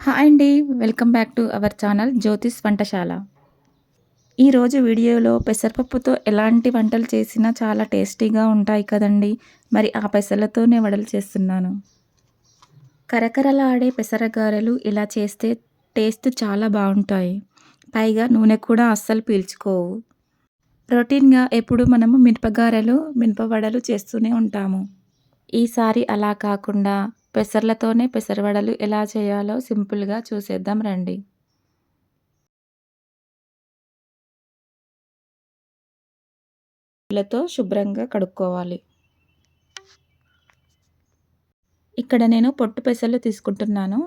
Hi అండి welcome back to our channel Jyothish వంటశాల. ఈరోజు వీడియోలో పెసరపప్పుతో ఎలాంటి వంటలు చేసినా చాలా టేస్టీగా ఉంటాయి కదండి. మరి ఆ పెసరలతోనే వడలు చేస్తున్నాను. కరకరలాడే పెసరగారెలు ఇలా చేస్తే టేస్ట్ చాలా బాగుంటాయి. పైగా నూనె కూడా అస్సలు పీల్చుకోవు. రొటీన్గా ఎప్పుడు మనము మినపగారెలు మినపవడలు చేస్తూనే ఉంటాము. ఈసారి అలా కాకుండా పెసర్లతోనే పెసరవడలు ఎలా చేయాలో సింపుల్గా చూసేద్దాం రండి. లతో శుభ్రంగా కడుక్కోవాలి. ఇక్కడ నేను పొట్టు పెసర్లు తీసుకుంటున్నాను.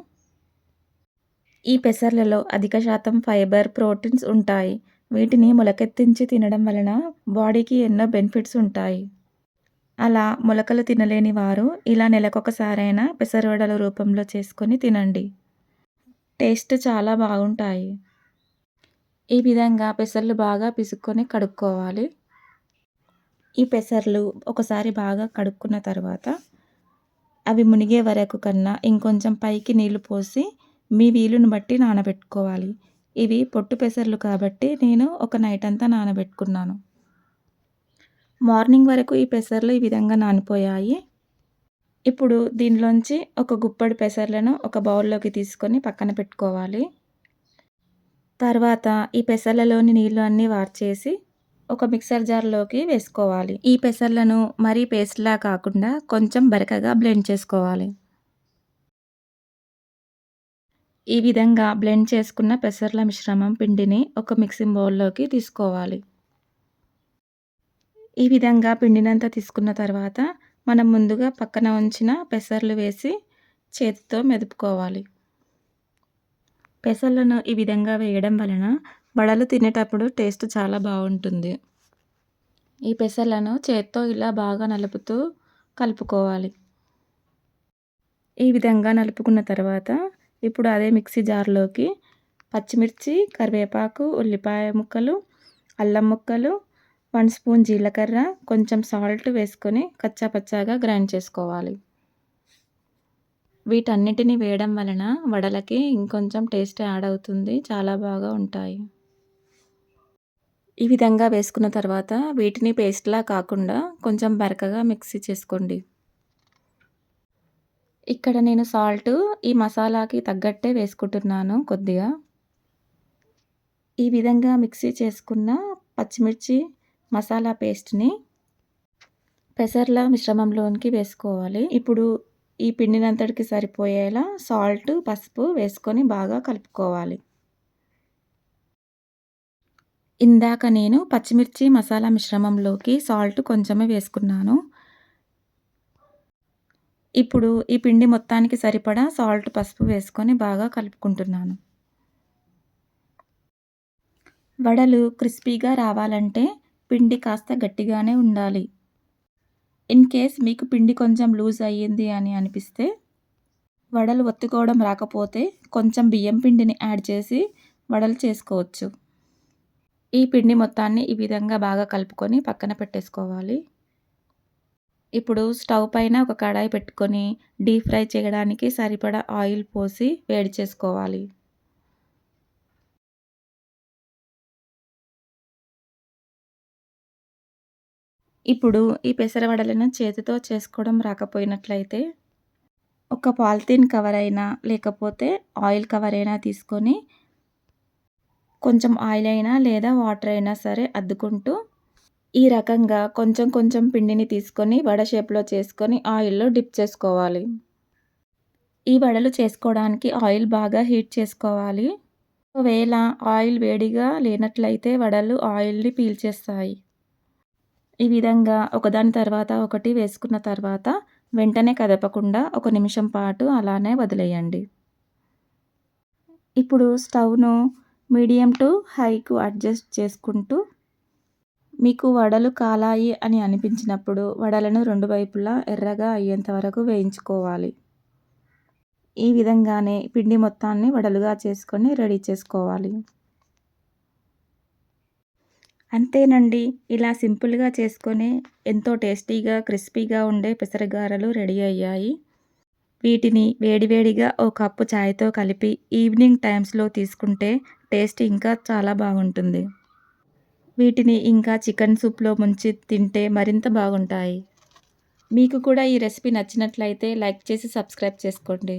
ఈ పెసర్లలో అధిక శాతం ఫైబర్ ప్రోటీన్స్ ఉంటాయి. వీటిని మొలకెత్తించి తినడం వలన బాడీకి ఎన్నో బెనిఫిట్స్ ఉంటాయి. అలా మొలకలు తినలేని వారు ఇలా నెలకొకసారైనా పెసరవడల రూపంలో చేసుకొని తినండి. టేస్ట్ చాలా బాగుంటాయి. ఈ విధంగా పెసర్లు బాగా పిసుక్కొని కడుక్కోవాలి. ఈ పెసర్లు ఒకసారి బాగా కడుక్కున్న తర్వాత అవి మునిగే వరకు కన్నా ఇంకొంచెం పైకి నీళ్ళు పోసి మీ వీలుని బట్టి నానబెట్టుకోవాలి. ఇవి పొట్టు పెసర్లు కాబట్టి నేను ఒక నైట్ అంతా నానబెట్టుకున్నాను. మార్నింగ్ వరకు ఈ పెసర్లు ఈ విధంగా నానిపోయాయి. ఇప్పుడు దీనిలోంచి ఒక గుప్పడి పెసర్లను ఒక బౌల్లోకి తీసుకొని పక్కన పెట్టుకోవాలి. తర్వాత ఈ పెసర్లలోని నీళ్ళు అన్నీ వార్చేసి ఒక మిక్సర్ జార్లోకి వేసుకోవాలి. ఈ పెసర్లను మరీ పేస్ట్లా కాకుండా కొంచెం బరకగా బ్లెండ్ చేసుకోవాలి. ఈ విధంగా బ్లెండ్ చేసుకున్న పెసర్ల మిశ్రమం పిండిని ఒక మిక్సింగ్ బౌల్లోకి తీసుకోవాలి. ఈ విధంగా పిండినంత తీసుకున్న తర్వాత మనం ముందుగా పక్కన ఉంచిన పెసర్లు వేసి చేతితో మెదుపుకోవాలి. పెసర్లను ఈ విధంగా వేయడం వలన వడలు తినేటప్పుడు టేస్ట్ చాలా బాగుంటుంది. ఈ పెసర్లను చేత్తో ఇలా బాగా నలుపుతూ కలుపుకోవాలి. ఈ విధంగా నలుపుకున్న తర్వాత ఇప్పుడు అదే మిక్సీ జార్లోకి పచ్చిమిర్చి కరివేపాకు ఉల్లిపాయ ముక్కలు అల్లం ముక్కలు వన్ స్పూన్ జీలకర్ర కొంచెం సాల్ట్ వేసుకొని కచ్చాపచ్చాగా గ్రైండ్ చేసుకోవాలి. వీటన్నిటిని వేయడం వలన వడలకి ఇంకొంచెం టేస్ట్ యాడ్ అవుతుంది చాలా బాగా ఉంటాయి. ఈ విధంగా వేసుకున్న తర్వాత వీటిని పేస్ట్లా కాకుండా కొంచెం బరకగా మిక్సీ చేసుకోండి. ఇక్కడ నేను సాల్ట్ ఈ మసాలాకి తగ్గట్టే వేసుకుంటున్నాను కొద్దిగా. ఈ విధంగా మిక్సీ చేసుకున్న పచ్చిమిర్చి మసాలా పేస్ట్ని పెసర్ల మిశ్రమంలోనికి వేసుకోవాలి. ఇప్పుడు ఈ పిండినంతటికి సరిపోయేలా సాల్ట్ పసుపు వేసుకొని బాగా కలుపుకోవాలి. ఇందాక నేను పచ్చిమిర్చి మసాలా మిశ్రమంలోకి సాల్ట్ కొంచెమే వేసుకున్నాను. ఇప్పుడు ఈ పిండి మొత్తానికి సరిపడా సాల్ట్ పసుపు వేసుకొని బాగా కలుపుకుంటున్నాను. వడలు క్రిస్పీగా రావాలంటే పిండి కాస్త గట్టిగానే ఉండాలి. ఇన్ కేస్ మీకు పిండి కొంచెం లూజ్ అయ్యింది అని అనిపిస్తే వడలు ఒత్తుకోవడం రాకపోతే కొంచెం బియ్యం పిండిని యాడ్ చేసి వడలు చేసుకోవచ్చు. ఈ పిండి మొత్తాన్ని ఈ విధంగా బాగా కలుపుకొని పక్కన పెట్టేసుకోవాలి. ఇప్పుడు స్టవ్ పైన ఒక కడాయి పెట్టుకొని డీప్ ఫ్రై చేయడానికి సరిపడా ఆయిల్ పోసి వేడి చేసుకోవాలి. ఇప్పుడు ఈ పెసరవడలను చేతితో చేసుకోవడం రాకపోయినట్లయితే ఒక పాలిథీన్ కవర్ అయినా లేకపోతే ఆయిల్ కవర్ అయినా తీసుకొని కొంచెం ఆయిల్ అయినా లేదా వాటర్ అయినా సరే అద్దుకుంటూ ఈ రకంగా కొంచెం కొంచెం పిండిని తీసుకొని వడ షేప్లో చేసుకొని ఆయిల్లో డిప్ చేసుకోవాలి. ఈ వడలు చేసుకోవడానికి ఆయిల్ బాగా హీట్ చేసుకోవాలి. ఒకవేళ ఆయిల్ వేడిగా లేనట్లయితే వడలు ఆయిల్ని పీల్చేస్తాయి. ఈ విధంగా ఒకదాని తర్వాత ఒకటి వేసుకున్న తర్వాత వెంటనే కదపకుండా ఒక నిమిషం పాటు అలానే వదిలేయండి. ఇప్పుడు స్టవ్ను మీడియం టు హైకు అడ్జస్ట్ చేసుకుంటూ మీకు వడలు కాలాయి అని అనిపించినప్పుడు వడలను రెండు వైపులా ఎర్రగా అయ్యేంత వరకు వేయించుకోవాలి. ఈ విధంగానే పిండి మొత్తాన్ని వడలుగా చేసుకొని రెడీ చేసుకోవాలి. అంతేనండి. ఇలా సింపుల్గా చేసుకొని ఎంతో టేస్టీగా క్రిస్పీగా ఉండే పెసరగారలు రెడీ అయ్యాయి. వీటిని వేడివేడిగా ఓ కప్పు చాయ్తో కలిపి ఈవినింగ్ టైమ్స్లో తీసుకుంటే టేస్ట్ ఇంకా చాలా బాగుంటుంది. వీటిని ఇంకా చికెన్ సూప్లో ముంచి తింటే మరింత బాగుంటాయి. మీకు కూడా ఈ రెసిపీ నచ్చినట్లయితే లైక్ చేసి సబ్స్క్రైబ్ చేసుకోండి.